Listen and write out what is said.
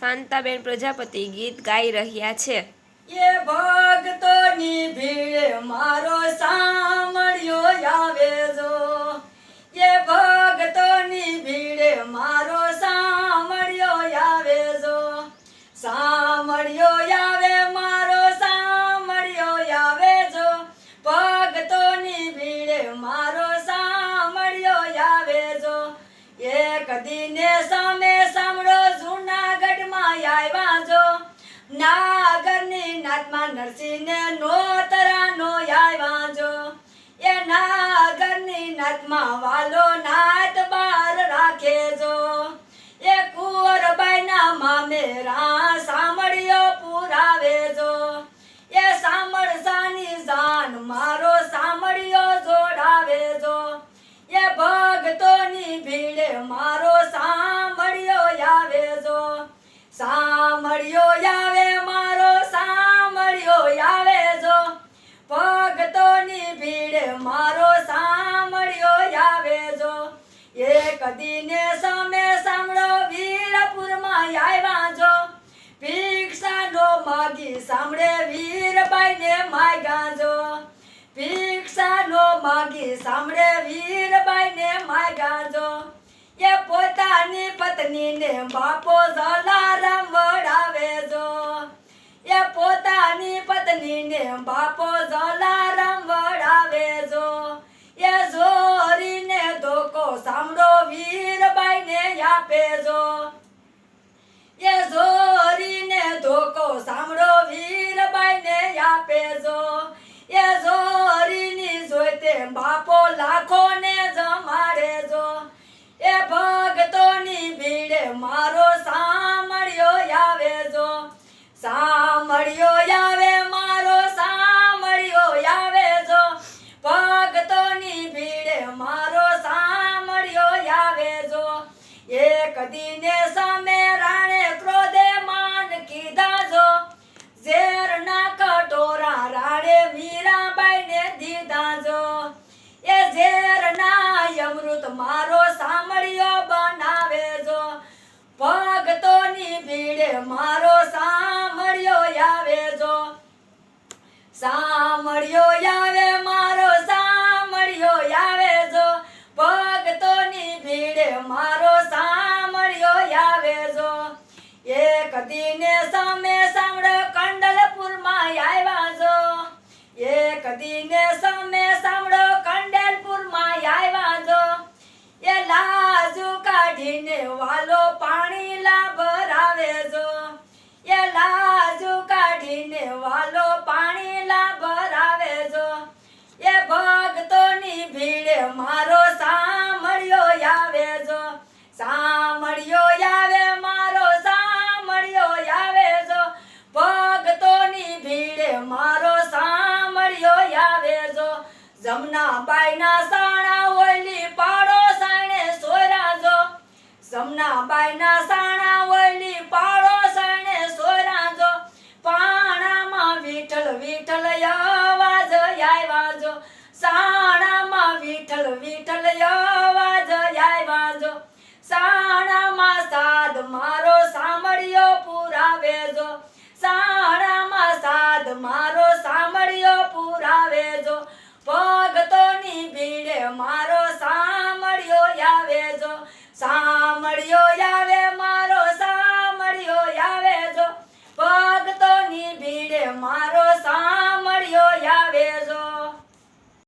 શાંતાબેન પ્રજાપતિ ગીત ગાઈ રહ્યા છે. એ ભક્તોની ભીડ મારો સાંભળ્યો આવે જો. એ ભક્તોની ભીડ મારો સાંભળ્યો આવે જો. સાંભળ્યો આવે, મારો સાંભળ્યો આવે જો. ભક્તોની ભીડ મારો સાંભળ્યો આવે જો. એક દિને સાંભળો જૂનાગઢમાં આવ્યા જો? નાગરની નાતમાં નરસિંહને નોતરાનો યાય વાંજો એ નાગરની નાતમાં વાલો નાત બાર રાખે જો? એ કુંવરબાઈના મામેરા સાંભળ્યો પુરાવે જો? એ સાંભળસાની જાન મારો સાંભળ્યો જોડાવે જો? એ ભગતોની ભીડે મારો સાંભળ્યો આવે જો સાંભળ્યો આવે મારો, સાંભળ્યો આવે જો. ભક્તોની ભીડ મારો, સાંભળ્યો આવે જો. એક દિને સમે સાંભળો, વીરપુરમાં આવ્યા જો. ભિક્ષાનો માગી સાંભળે, વીરબાઈને માગ્યા જો. ભિક્ષાનો માગી સાંભળે, વીરબાઈને માગ્યા પોતાની પત્નીને બાપો જલારામ વડાવે જો. એ પોતાની પત્નીને બાપો જલારામ વડાવે જો. એ જોરીને ધોકો સાંભળો વીરબાઈને આપે જો. એ જોરીને ધોકો સાંભળો વીરબાઈને આપે જો. એ જોરીની જોઈતે બાપો લાખોને મારો સાંભળ્યો આવે જો. સાંભળ્યો આવે, મારો સાંભળ્યો આવે જો. ભક્તોની ભીડે મારો સાંભળ્યો આવે જો. એક દિને સામે રાણે ક્રોધે માન કીધા જો. ઝેરના કટોરા રાણે મીરાબાઈને દીધા જો. એ ઝેરના અમૃત મારો મારો સાંભળ્યો આવે જો. સાંભળ્યો આવે, મારો સાંભળ્યો આવે જો. ભક્તોની ભીડે મારો સાંભળ્યો આવે જો. એક દિને સામે સાંભળો, કંડલપુરમાં આવ્યા જો. એક દિને સામે જમનાબાઈના સાણા ઓલી પાડો સાણે સોયરા જો. જમનાબાઈના સાણા ઓલી પાડો સાણે સોરાજો પાણામાં વિઠ્ઠલ વિઠ્ઠલ અવાજ આવ્યા જો. સાણામાં વિઠ્ઠલ વિઠ્ઠલ